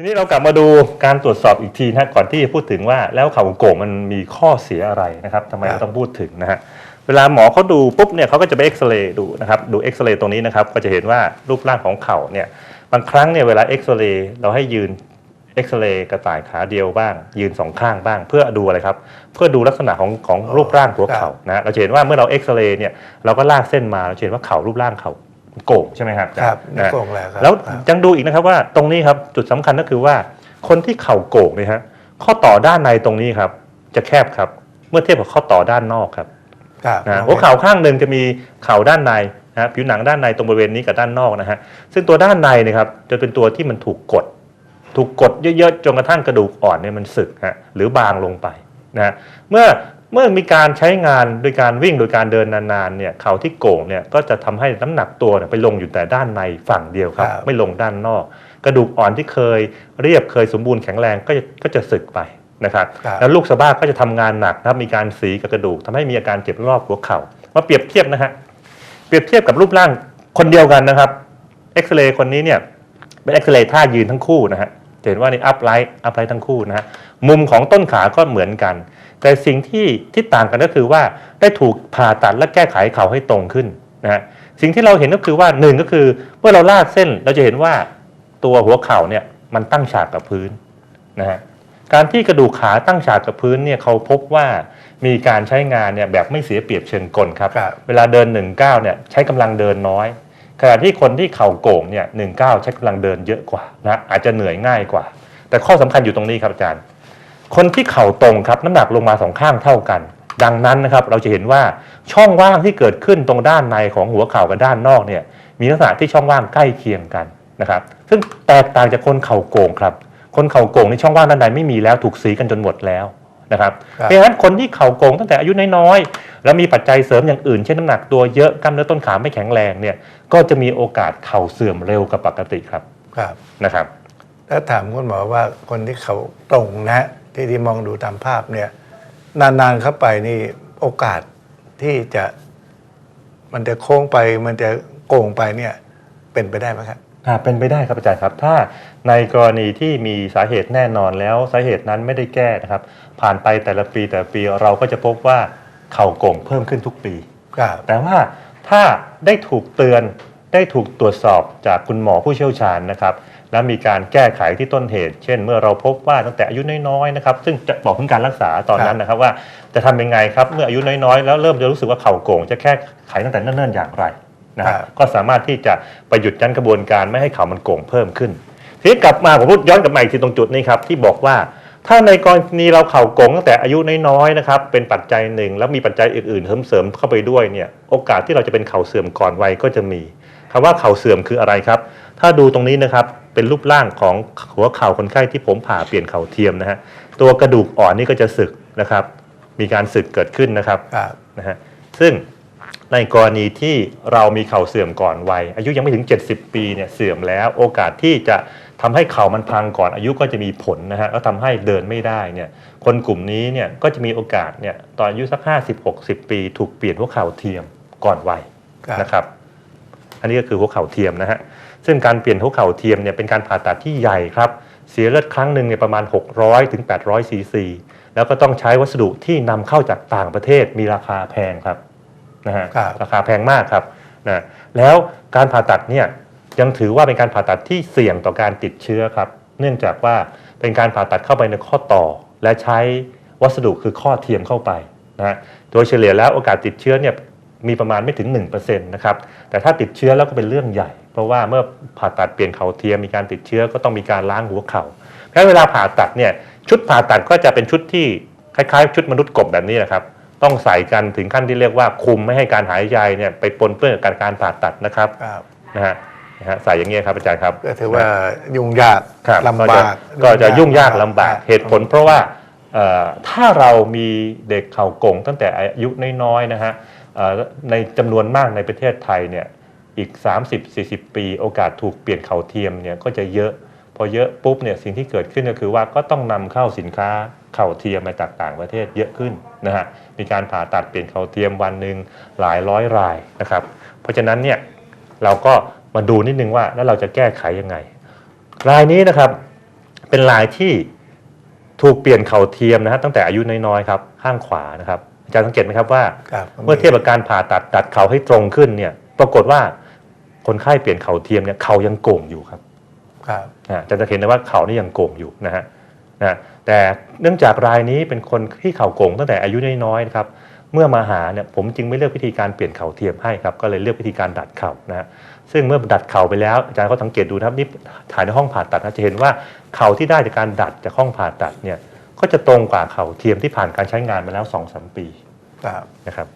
ทีนี้เรากลับมาดูการตรวจสอบอีกทีนะก่อนที่จะพูดถึงว่าแล้วข่าวโกงมันมีข้อเสียอะไรนะครับทำไมเราต้องพูดถึงนะฮะเวลาหมอเขาดูปุ๊บเนี่ยเขาก็จะไปเอ็กซเรย์ดูนะครับดูเอ็กซเรย์ตรงนี้นะครับก็จะเห็นว่ารูปร่างของเข่าเนี่ยบางครั้งเนี่ยเวลาเอ็กซเรย์เราให้ยืนเอ็กซเรย์กระต่ายขาเดียวบ้าง ยืนสองข้างบ้าง เพื่อดูอะไรครับ เพื่อดูลักษณะของของรูปร่างหัวเข่านะฮะเราจะเห็นว่าเมื่อเราเอ็กซเรย์เนี่ยเราก็ลากเส้นมาเราจะเห็นว่าเข่ารูปร่างเข่า โก่งใช่ไหมครับอาจาย์ครับนะนี่ฮะโกงแล้วครับแล้วครับยังดูอีกนะครับว่าตรงนี้ครับจุดสำคัญก็คือว่าคนที่เข่าโก่งเนี่ยฮะข้อต่อด้านในตรงนี้ครับ จะแคบครับ เมื่อเทียบกับข้อต่อด้านนอกครับครับนะหัวเข่าข้างหนึ่งจะมีเข่าด้านในนะฮะผิวหนังด้านในตรงบริเวณนี้กับด้านนอกนะฮะซึ่งตัวด้านในเนยครับจะเป็นตัวที่มันถูกกด ถูกกดเยอะๆจนกระทั่งกระดูกอ่อนเนี่ยมันสึกฮะหรือบางลงไปนะฮะเมื่อ เมื่อมีการใช้งานโดยการวิ่งโดยการเดินนานๆเนี่ยเข่าที่โก่งเนี่ยก็จะทำให้น้ำหนักตัวเนี่ยไปลงอยู่แต่ด้านในฝั่งเดียวครับครับ ไม่ลงด้านนอก กระดูกอ่อนที่เคยเรียบเคยสมบูรณ์แข็งแรงก็จะก็จะสึกไปนะครับครับแล้วลูกสะบ้าก็จะทำงานหนักนะครับมีการสีกับกระดูกทำให้มีอาการเจ็บรอบหัวเข่ามาเปรียบเทียบนะฮะเปรียบเทียบกับรูปร่างคนเดียวกันนะครับเอ็กซเรย์คนนี้เนี่ยเป็นเอ็กซเรย์ท่ายืนทั้งคู่นะฮะจะเห็นว่านี่อัพไลท์อัพไลท์ทั้งคู่นะฮะมุมของต้นขาก็เหมือนกัน แต่สิ่งที่ที่ต่างกันก็คือว่าได้ถูกผ่าตัดและแก้ไขเข่าให้ตรงขึ้นนะฮะสิ่งที่เราเห็นก็คือว่าหนึ่งก็คือเมื่อเราลากเส้นเราจะเห็นว่าตัวหัวเข่าเนี่ยมันตั้งฉากกับพื้นนะฮะการที่กระดูกขาตั้งฉากกับพื้นเนี่ยเขาพบว่ามีการใช้งานเนี่ยแบบไม่เสียเปรียบเชิงกลครับครับเวลาเดิน1นเนี่ยใช้กำลังเดินน้อย ขณะที่คนที่เข่าโก่งเนี่ยหใช้กำลังเดินเยอะกว่านะอาจจะเหนื่อยง่ายกว่า แต่ข้อสำคัญอยู่ตรงนี้ครับอาจารย์ คนที่เข่าตรงครับน้ำหนักลงมาสองข้างเท่ากัน ดังนั้นนะครับเราจะเห็นว่าช่องว่างที่เกิดขึ้นตรงด้านในของหัวเข่ากับด้านนอกเนี่ยมีลักษณะที่ช่องว่างใกล้เคียงกันนะครับซึ่งแตกต่างจากคนเข่าโก่งครับคนเข่าโก่งในช่องว่างด้านในไม่มีแล้วถูกสีกันจนหมดแล้วนะครับครับเพราะฉะนั้นคนที่เข่าโก่งตั้งแต่อายุน้อยๆแล้วมีปัจจัยเสริมอย่างอื่นเช่นน้ำหนักตัวเยอะกล้ามเนื้อต้นขาไม่แข็งแรงเนี่ยก็จะมีโอกาสเข่าเสื่อมเร็วกว่าปกติครับครับนะครับ ถ้าถามคุณหมอว่าคนที่เขาตรงนะ ที่ที่มองดูตามภาพเนี่ยนานๆเข้าไปนี่โอกาสที่จะมันจะโค้งไปมันจะโก่งไปเนี่ยเป็นไปได้ไหมครับอ่าเป็นไปได้ครับอาจารย์ครับ ถ้าในกรณีที่มีสาเหตุแน่นอนแล้วสาเหตุนั้นไม่ได้แก้นะครับ ผ่านไปแต่ละปีแต่ละปีเราก็จะพบว่าเข่าโก่งเพิ่มขึ้นทุกปีครับแต่ว่าถ้าได้ถูกเตือนได้ถูกตรวจสอบจากคุณหมอผู้เชี่ยวชาญนะครับ และมีการแก้ไขที่ต้นเหตุ เช่น เมื่อเราพบว่าตั้งแต่อายุน้อยๆนะครับซึ่งจะบอกถึงการรักษาตอนนั้นนะครับว่าจะทำยังไงครับเมื่ออายุน้อยๆ แล้วเริ่มจะรู้สึกว่าเข่าโก่งจะแก้ไขตั้งแต่เนิ่นๆอย่างไรนะครับครับก็สามารถที่จะไปหยุดยั้งกระบวนการไม่ให้เข่ามันโก่งเพิ่มขึ้น ทีนี้กลับมาผมพูดย้อนกลับมาอีกทีตรงจุดนี้ครับที่บอกว่าถ้าในกรณีเราเข่าโกงตั้งแต่อายุน้อยๆนะครับเป็นปัจจัยหนึ่ง แล้วมีปัจจัยอื่นๆเสริมเสริมเข้าไปด้วยเนี่ยโอกาสที่เราจะเป็นเข่าเสื่อมก่อนวัยก็จะมีคำว่าเข่าเสื่อมคืออะไรครับ ถ้าดูตรงนี้นะครับ เป็นรูปร่างของหัวเข่าคนไข้ที่ผมผ่าเปลี่ยนเข่าเทียมนะฮะตัวกระดูกอ่อนนี่ก็จะสึกนะครับ มีการสึกเกิดขึ้นนะครับครับนะฮะซึ่งในกรณีที่เรามีเข่าเสื่อมก่อนวัย อายุยังไม่ถึง 70 ปีเนี่ยเสื่อมแล้วโอกาสที่จะทำให้เข่ามันพังก่อนอายุก็จะมีผลนะฮะแล้วทำให้เดินไม่ได้เนี่ยคนกลุ่มนี้เนี่ยก็จะมีโอกาสเนี่ยตอนอายุสัก 50-60 ปี ถูกเปลี่ยนหัวเข่าเทียมก่อนวัยครับนะครับ อันนี้ก็คือหัวเข่าเทียมนะฮะ ซึ่งการเปลี่ยนหัวเข่าเทียมเนี่ยเป็นการผ่าตัดที่ใหญ่ครับเสียเลือดครั้งหนึ่งเนี่ยประมาณ 600ถึง800ซีซีแล้วก็ต้องใช้วัสดุที่นำเข้าจากต่างประเทศมีราคาแพงครับนะฮะครับราคาแพงมากครับนะแล้วการผ่าตัดเนี่ยยังถือว่าเป็นการผ่าตัดที่เสี่ยงต่อการติดเชื้อครับ เนื่องจากว่าเป็นการผ่าตัดเข้าไปในข้อต่อ และใช้วัสดุคือข้อเทียมเข้าไปนะฮะโดยเฉลี่ยแล้วโอกาสติดเชื้อเนี่ยมีประมาณไม่ถึง 1%นะครับแต่ถ้าติดเชื้อแล้วก็เป็นเรื่องใหญ่ เพราะว่าเมื่อผ่าตัดเปลี่ยนเข่าเทียมมีการติดเชื้อก็ต้องมีการล้างหัวเข่าเพราะฉะนั้นเวลาผ่าตัดเนี่ยชุดผ่าตัดก็จะเป็นชุดที่คล้ายๆ ชุดมนุษย์กบแบบนี้นะครับ ต้องใส่กันถึงขั้นที่เรียกว่าคุมไม่ให้การหายใจเนี่ยไปปนเปื้อนกับการการผ่าตัดนะครับครับนะฮะนะฮะใส่อย่างเงี้ยครับอาจารย์ครับก็ถือว่ายุ่งยากครับลำบากก็จะก็จะยุ่งยากลำบากครับเหตุผล เพราะว่าเอ่อถ้าเรามีเด็กเข่าโก่งตั้งแต่อายุน้อยๆนะฮะเอ่อในจำนวนมากในประเทศไทยเนี่ย อีก 30-40 ปี โอกาสถูกเปลี่ยนเข่าเทียมเนี่ยก็จะเยอะ พอเยอะปุ๊บเนี่ยสิ่งที่เกิดขึ้นก็คือว่าก็ต้องนำเข้าสินค้าเข่าเทียมมาจากต่างประเทศเยอะขึ้นนะฮะมีการผ่าตัดเปลี่ยนเข่าเทียมวันหนึ่งหลายร้อยรายนะครับเพราะฉะนั้นเนี่ยเราก็มาดูนิดนึงว่าแล้วเราจะแก้ไขยังไง รายนี้นะครับเป็นลายที่ถูกเปลี่ยนเข่าเทียมนะฮะตั้งแต่อายุน้อยๆครับข้างขวานะครับอาจารย์สังเกตไหมครับว่าครับเมื่อเทียบกับการผ่าตัดดัดเข่าให้ตรงขึ้นเนี่ยปรากฏว่า คนไข้เปลี่ยนเข่าเทียมเนี่ยเข่ายังโก่งอยู่ครับครับนะฮะอาจารย์จะเห็นได้ว่าเข่านี่ยังโก่งอยู่นะฮะนะแต่เนื่องจากรายนี้เป็นคนที่เข่าโก่งตั้งแต่อายุน้อยๆนะครับเมื่อมาหาเนี่ยผมจึงไม่เลือกวิธีการเปลี่ยนเข่าเทียมให้ครับก็เลยเลือกวิธีการดัดเข่านะฮะซึ่งเมื่อดัดเข่าไปแล้วอาจารย์ก็สังเกตดูนะครับนี่ถ่ายในห้องผ่าตัดนะจะเห็นว่าเข่าที่ได้จากการดัดจากห้องผ่าตัดเนี่ยก็จะตรงกว่าเข่าเทียมที่ผ่านการใช้งานมาแล้ว2อสปีครับนะครับ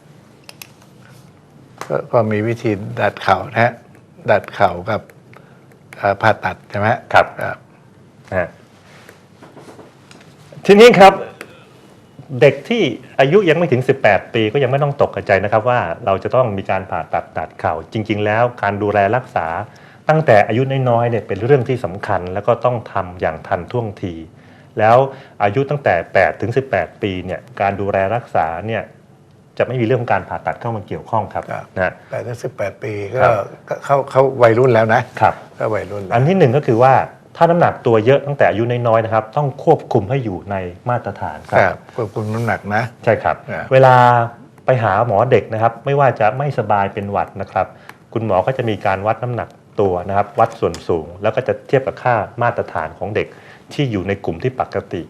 ก็ก็มีวิธีดัดเข่านะฮะ ดัดเข่ากับเอ่อผ่าตัดใช่ไหมครับครับนะฮะทีนี้ครับเด็กที่อายุยังไม่ถึง 18 ปีก็ยังไม่ต้องตกใจนะครับว่าเราจะต้องมีการผ่าตัดตัดเข่าจริง ๆ แล้วการดูแลรักษาตั้งแต่อายุน้อยๆเนี่ยเป็นเรื่องที่สำคัญ แล้วก็ต้องทำอย่างทันท่วงที แล้วอายุตั้งแต่8ถึง18 ปีเนี่ยการดูแลรักษาเนี่ย จะไม่มีเรื่องของการผ่าตัดเข้ามาเกี่ยวข้องครับครับนะฮะแปดถึงสิบแปดปีก็ครับ ก็เข้าเข้าวัยรุ่นแล้วนะครับ ก็วัยรุ่นแล้วอันที่หนึ่งก็คือว่าถ้าน้ำหนักตัวเยอะตั้งแต่อายุน้อยๆนะครับ ต้องควบคุมให้อยู่ในมาตรฐานคครับรับควบคุมน้ำหนักนะ ใช่ครับครับเวลาไปหาหมอเด็กนะครับ ไม่ว่าจะไม่สบายเป็นหวัดนะครับ คุณหมอก็จะมีการวัดน้ำหนักตัวนะครับ วัดส่วนสูง แล้วก็จะเทียบกับค่ามาตรฐานของเด็กที่อยู่ในกลุ่มที่ปกติ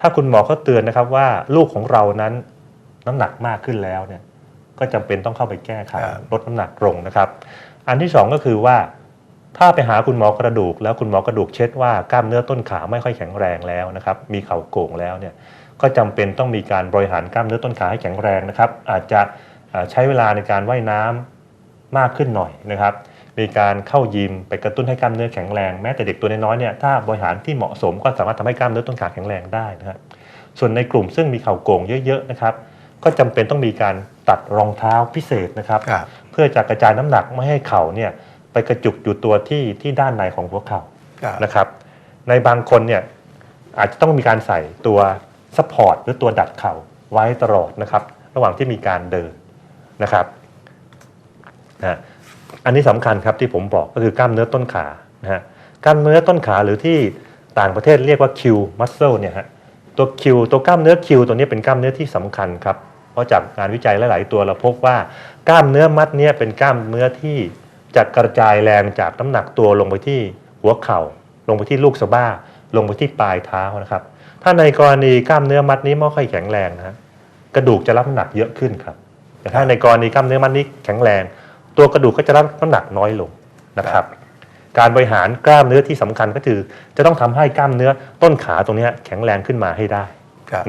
ถ้าคุณหมอเขาเตือนนะครับว่าลูกของเรานั้น น้ำหนักมากขึ้นแล้วเนี่ยก็จำเป็นต้องเข้าไปแก้ไขครับลดน้ำหนักลงนะครับ อันที่สองก็คือว่าถ้าไปหาคุณหมอกระดูก แล้วคุณหมอกระดูกเช็ดว่ากล้ามเนื้อต้นขาไม่ค่อยแข็งแรงแล้วนะครับมีเข่าโก่งแล้วเนี่ยก็จำเป็นต้องมีการบริหารกล้ามเนื้อต้นขาให้แข็งแรงนะครับ อาจจะเอ่อใช้เวลาในการว่ายน้ำมากขึ้นหน่อยนะครับ มีการเข้ายิมไปกระตุ้นให้กล้ามเนื้อแข็งแรงแม้แต่เด็กตัวน้อยๆเนี่ยถ้าบริหารที่เหมาะสมก็สามารถทำให้กล้ามเนื้อต้นขาแข็งแรงได้นะครับส่วนในกลุ่มซึ่งมีเข่าโก่งเยอะๆนะครับ ก็จำเป็นต้องมีการตัดรองเท้าพิเศษนะครับครับเพื่อจะกระจายน้ำหนักไม่ให้เข่าเนี่ยไปกระจุกอยู่ตัวที่ที่ด้านในของหัวเข่าครับนะครับ ในบางคนเนี่ยอาจจะต้องมีการใส่ตัวซัพพอร์ตหรือตัวดัดเข่าไว้ตลอดนะครับ ระหว่างที่มีการเดินนะครับนะอันนี้สำคัญครับที่ผมบอกก็คือกล้ามเนื้อต้นขานะฮะกล้ามเนื้อต้นขาหรือที่ต่างประเทศเรียกว่า Q muscle เนี่ยฮะตัว Q ตัวกล้ามเนื้อ Q ตัวนี้เป็นกล้ามเนื้อที่สำคัญครับ เพราะจากงานวิจัยหลาย ๆ ตัวเราพบว่ากล้ามเนื้อมัดเนี่ยเป็นกล้ามเนื้อที่จะกระจายแรงจากน้ำหนักตัวลงไปที่หัวเข่า ลงไปที่ลูกสะบ้า ลงไปที่ปลายเท้านะครับ ถ้าในกรณีกล้ามเนื้อมัดนี้ไม่ค่อยแข็งแรงนะกระดูกจะรับน้ำหนักเยอะขึ้นครับ แต่ถ้าในกรณีกล้ามเนื้อมัดนี้แข็งแรง ตัวกระดูกก็จะรับน้ำหนักน้อยลงนะครับ การบริหารกล้ามเนื้อที่สำคัญก็คือ จะต้องทำให้กล้ามเนื้อต้นขาตรงนี้แข็งแรงขึ้นมาให้ได้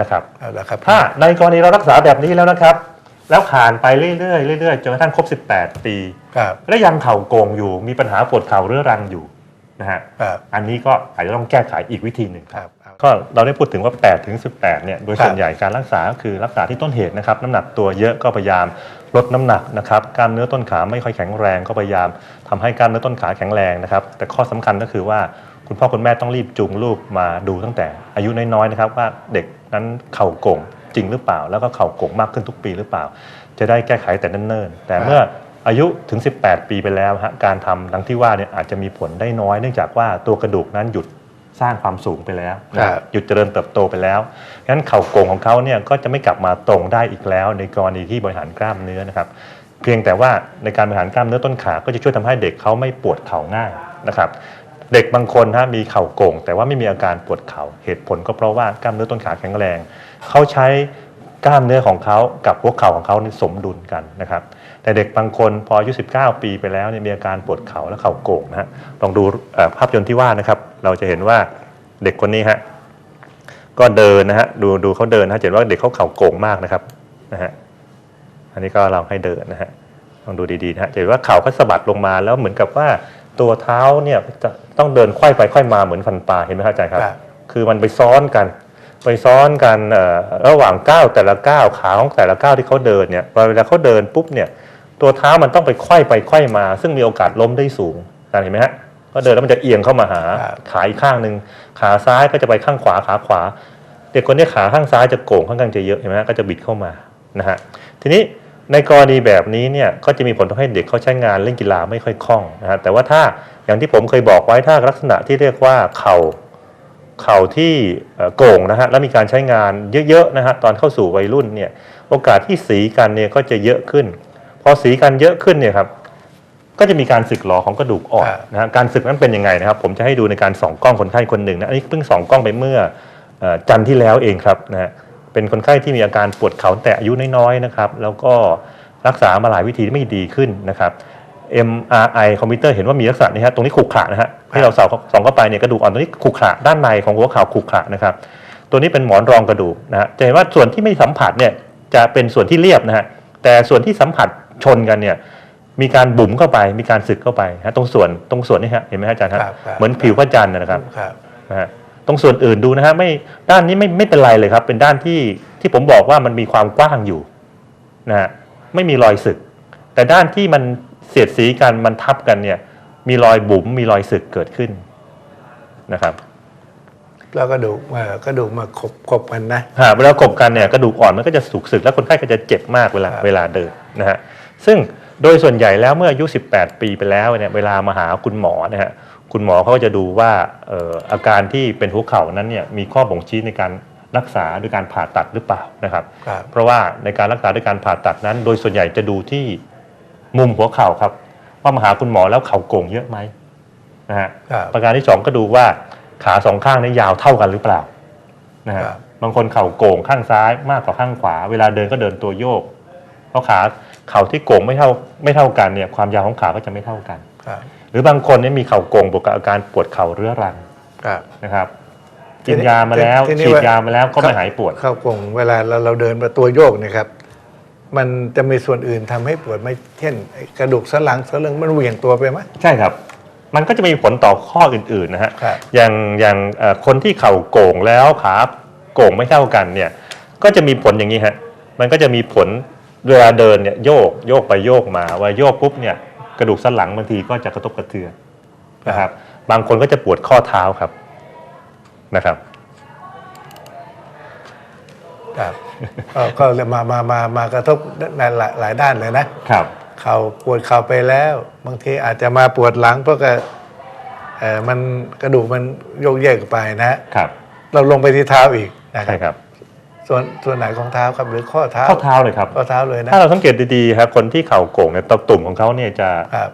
นะครับเอาละครับถ้าในกรณีเรารักษาแบบนี้แล้วนะครับ แล้วผ่านไปเรื่อยๆเรื่อยๆจนกระทั่งครบ 18 ปีครับและยังเข่าโกงอยู่มีปัญหาปวดเข่าเรื้อรังอยู่นะฮะครับอันนี้ก็อาจจะต้องแก้ไขอีกวิธีหนึ่งครับเอาก็เราได้พูดถึงว่า 8 ถึง 18 เนี่ย โดยครับส่วนใหญ่การรักษาก็คือรักษาที่ต้นเหตุนะครับ น้ำหนักตัวเยอะก็พยายามลดน้ำหนักนะครับ กล้ามเนื้อต้นขาไม่ค่อยแข็งแรงก็พยายามทำให้กล้ามเนื้อต้นขาแข็งแรงนะครับ แต่ข้อสำคัญก็คือว่า คุณพ่อคุณแม่ต้องรีบจูงลูกมาดูตั้งแต่อายุน้อยๆนะครับว่าเด็กนั้นเข่าโก่งจริงหรือเปล่า แล้วก็เข่าโก่งมากขึ้นทุกปีหรือเปล่า จะได้แก้ไขแต่เนิ่นๆแต่เมื่ออายุถึง 18 ปีไปแล้วฮะการทำดังที่ว่าเนี่ยอาจจะมีผลได้น้อยเนื่องจากว่าตัวกระดูกนั้นหยุดสร้างความสูงไปแล้วนะคครัรับบหยุดเจริญเติบโตไปแล้วงั้นเข่าโก่งของเขาเนี่ยก็จะไม่กลับมาตรงได้อีกแล้ว ในกรณีที่บริหารกล้ามเนื้อนะครับเพียงแต่ว่าในการบริหารกล้ามเนื้อต้นขา ก็จะช่วยทำให้เด็กเขาไม่ปวดเข่าง่ายนะครับ เด็กบางคนนะมีเข่าโก่ง แต่ว่าไม่มีอาการปวดเข่าเหตุผลก็เพราะว่ากล้ามเนื้อต้นขาแข็งแรง เขาใช้กล้ามเนื้อของเขากับหัวเข่าของเขาสมดุลกันนะครับแต่เด็กบางคนพออายุ 19 ปีไปแล้วเนี่ยมีอาการปวดเข่าและเข่าโก่งนะฮะลองดูภาพยนตร์ที่ว่านะครับ เราจะเห็นว่าเด็กคนนี้ฮะก็เดินนะฮะดูดูเขาเดินนะฮะจะเห็นว่าเด็กเขาเข่าโก่งมากนะครับนะฮะอันนี้ก็เราให้เดินนะฮะลองดูดีๆนะฮะจะเห็นว่าเข่าเขาสะบัดลงมาแล้วเหมือนกับว่า ตัวเท้าเนี่ยจะต้องเดินไขว้ไปไขว้มาเหมือนฟันปลาเห็นไหมครับอาจารย์ครับ ครับ คือมันไปซ้อนกัน ไปซ้อนกันเอ่อระหว่างก้าวแต่ละก้าวขาของแต่ละก้าวที่เขาเดินเนี่ยเวลาเขาเดินปุ๊บเนี่ยตัวเท้ามันต้องไปไขว้ไปไขว้มา ซึ่งมีโอกาสล้มได้สูงอาจารย์เห็นไหมฮะก็เดินแล้วมันจะเอียงเข้ามาหาครับ ขาอีกข้างหนึ่งขาซ้ายก็จะไปข้างขวาขาขวา เด็กคนนี้ขาข้างซ้ายจะโก่งข้างกลางจะเยอะเห็นไหมฮะก็จะบิดเข้ามานะฮะทีนี้ ในกรณีแบบนี้เนี่ยก็จะมีผลทำให้เด็กเขาใช้งานเล่นกีฬาไม่ค่อยคล่องนะฮะแต่ว่าถ้าอย่างที่ผมเคยบอกไว้ถ้าลักษณะที่เรียกว่าเข่าเข่าที่โก่งนะฮะแล้วมีการใช้งานเยอะๆนะฮะตอนเข้าสู่วัยรุ่นเนี่ยโอกาสที่สีกันเนี่ยก็จะเยอะขึ้น พอสีกันเยอะขึ้นเนี่ยครับก็จะมีการสึกหรอของกระดูกอ่อนนะฮะการสึกนั้นเป็นยังไงนะครับ ผมจะให้ดูในการส่องกล้องคนไข้คนหนึ่งนะอันนี้เพิ่งส่องกล้องไปเมื่ออจันที่แล้วเองครับนะฮะ เป็นคนไข้ที่มีอาการปวดเข่าตั้งแต่อายุน้อยๆนะครับแล้วก็รักษามาหลายวิธีไม่ดีขึ้นนะครับ MRI คอมพิวเตอร์เห็นว่ามีลักษณะนี้ฮะตรงนี้ขรุขระนะฮะที่เราส่องส่องเข้าไปเนี่ยกระดูกอ่อนตรงนี้ขรุขระด้านในของหัวเข่าขรุขระนะครับ ตัวนี้เป็นหมอนรองกระดูกนะฮะจะเห็นว่าส่วนที่ไม่สัมผัสเนี่ยจะเป็นส่วนที่เรียบนะฮะแต่ส่วนที่สัมผัสชนกันเนี่ยมีการบุ๋มเข้าไปมีการสึกเข้าไปฮะตรงส่วนตรงส่วนนี้ฮะเห็นไหมฮะอาจารย์ครับครับครับเหมือนผิวพระจันทร์นะครับครับนะฮะ ตรงส่วนอื่นดูนะฮะไม่ด้านนี้ไม่ไม่เป็นไรเลยครับ เป็นด้านที่ที่ผมบอกว่ามันมีความกว้างอยู่นะฮะไม่มีรอยสึก แต่ด้านที่มันเสียดสีกันมันทับกันเนี่ยมีรอยบุ๋มมีรอยสึกเกิดขึ้นนะครับแล้วกระดูกมากระดูกมาขบขบกันนะหากเวลากบกันเนี่ยกระดูกอ่อนมันก็จะสุกสึก แล้วคนไข้ก็จะเจ็บมากเวลาครับเวลาเดินนะฮะซึ่งโดยส่วนใหญ่แล้วเมื่ออายุ 18 ปีไปแล้วเนี่ยเวลามาหาคุณหมอนะฮะ คุณหมอเขาก็จะดูว่าเอ่ออาการที่เป็นหัวเข่านั้นเนี่ยมีข้อบ่งชี้ในการรักษาด้วยการผ่าตัดหรือเปล่านะครับครับ เพราะว่าในการรักษาด้วยการผ่าตัดนั้น โดยส่วนใหญ่จะดูที่มุมหัวเข่าครับว่ามาหาคุณหมอแล้วเข่าโก่งเยอะไหมนะฮะครับประการที่สองก็ดูว่าขาสองข้างนี้ยาวเท่ากันหรือเปล่านะฮะครับบางคนเข่าโก่งข้างซ้ายมากกว่าข้างขวา เวลาเดินก็เดินตัวโยก เพราะขาเข่าที่โก่งไม่เท่าไม่เท่ากันเนี่ยความยาวของขาก็จะไม่เท่ากันครับ หรือบางคนเนี่ยมีเข่าโก่งบวกกับอาการปวดเข่าเรื้อรังครับนะครับทีกินนี้ยามาแล้วทีนี้ฉีดว่า ยามาแล้วก็ไม่หายปวด เข้ากงเวลาเราเราเดินมาตัวโยกเนะครับ มันจะมีส่วนอื่นทำให้ปวดไหมเช่นไอ้กระดูกสันหลังสันหลังมันเหวี่ยงตัวไปไหม ใช่ครับ มันก็จะมีผลต่อข้ออื่นๆนะฮะ ครับ อย่างอย่างเอ่อคนที่เข่าโก่งแล้วขาโก่งไม่เท่ากันเนี่ย ก็จะมีผลอย่างนี้ฮะ มันก็จะมีผลเวลาเดินเนี่ยโยกโยกไปโยกมาว่าโยกปุ๊บเนี่ย กระดูกสันหลังบางทีก็จะกระทบกระเทือนนะครับ บางคนก็จะปวดข้อเท้าครับนะครับครับก็ก็เลยมามามามากระทบในหลายหลายด้านเลยนะครับ เข่าปวดเข่าไปแล้ว บางทีอาจจะมาปวดหลังเพราะกระเอ่อมันกระดูกมันโยกเยกไปนะครับ เราลงไปที่เท้าอีกนะคใช่รับ ครับ ส่วนส่วนไหนของเท้าครับหรือข้อเท้าข้อเท้าเลยครับข้อเท้าเลยนะถ้าเราสังเกตดีๆครับคนที่เข่าโก่งเนี่ยตะตุ่มของเขาเนี่ยจะครับ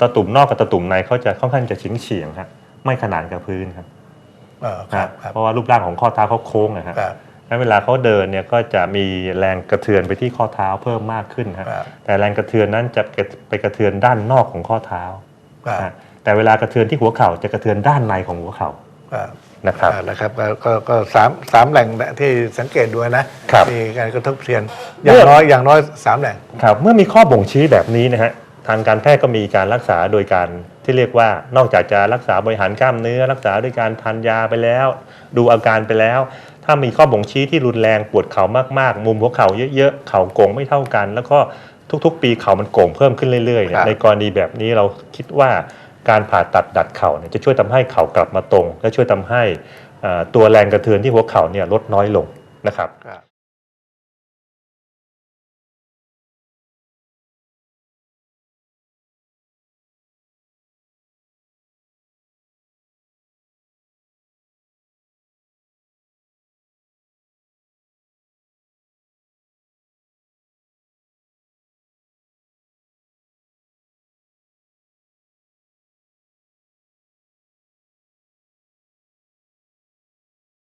ตะตุ่มนอกกับตะตุ่มในเขาจะค่อนข้างจะเฉียงเฉียงๆครับไม่ขนานกับพื้นครับเออครับนะครับเพราะว่ารูปร่างของข้อเท้าเขาโค้งนะครับครับแล้วเวลาเขาเดินเนี่ยก็จะมีแรงกระเทือนไปที่ข้อเท้าเพิ่มมากขึ้นครับครับแต่แรงกระเทือนนั้นจะไปกระเทือนด้านนอกของข้อเท้าครับนะแต่เวลากระเทือนที่หัวเข่าจะกระเทือนด้านในของหัวเข่าครับ นะครับอ่านะครับก็ก็ก็สามสามแหล่งที่สังเกตดูนะครับ มีการกระทบเทียนอย่างน้อยอย่างน้อยสามแหล่ง ครับเมื่อมีข้อบ่งชี้แบบนี้นะฮะทางการแพทย์ก็มีการรักษาโดยการที่เรียกว่านอกจากจะรักษาบริหารกล้ามเนื้อ รักษาด้วยการทานยาไปแล้ว ดูอาการไปแล้ว ถ้ามีข้อบ่งชี้ที่รุนแรงปวดเข่ามากๆ มุมหัวเข่าเยอะๆ เข่าโก่งไม่เท่ากัน แล้วก็ทุกๆ ปีเข่ามันโก่งเพิ่มขึ้นเรื่อยๆเนี่ครัยบในกรณีแบบนี้เราคิดว่า การผ่าตัดดัดเข่าเนี่ยจะช่วยทำให้เข่ากลับมาตรง และช่วยทำให้ตัวแรงกระเทือนที่หัวเข่าเนี่ยลดน้อยลงนะครับ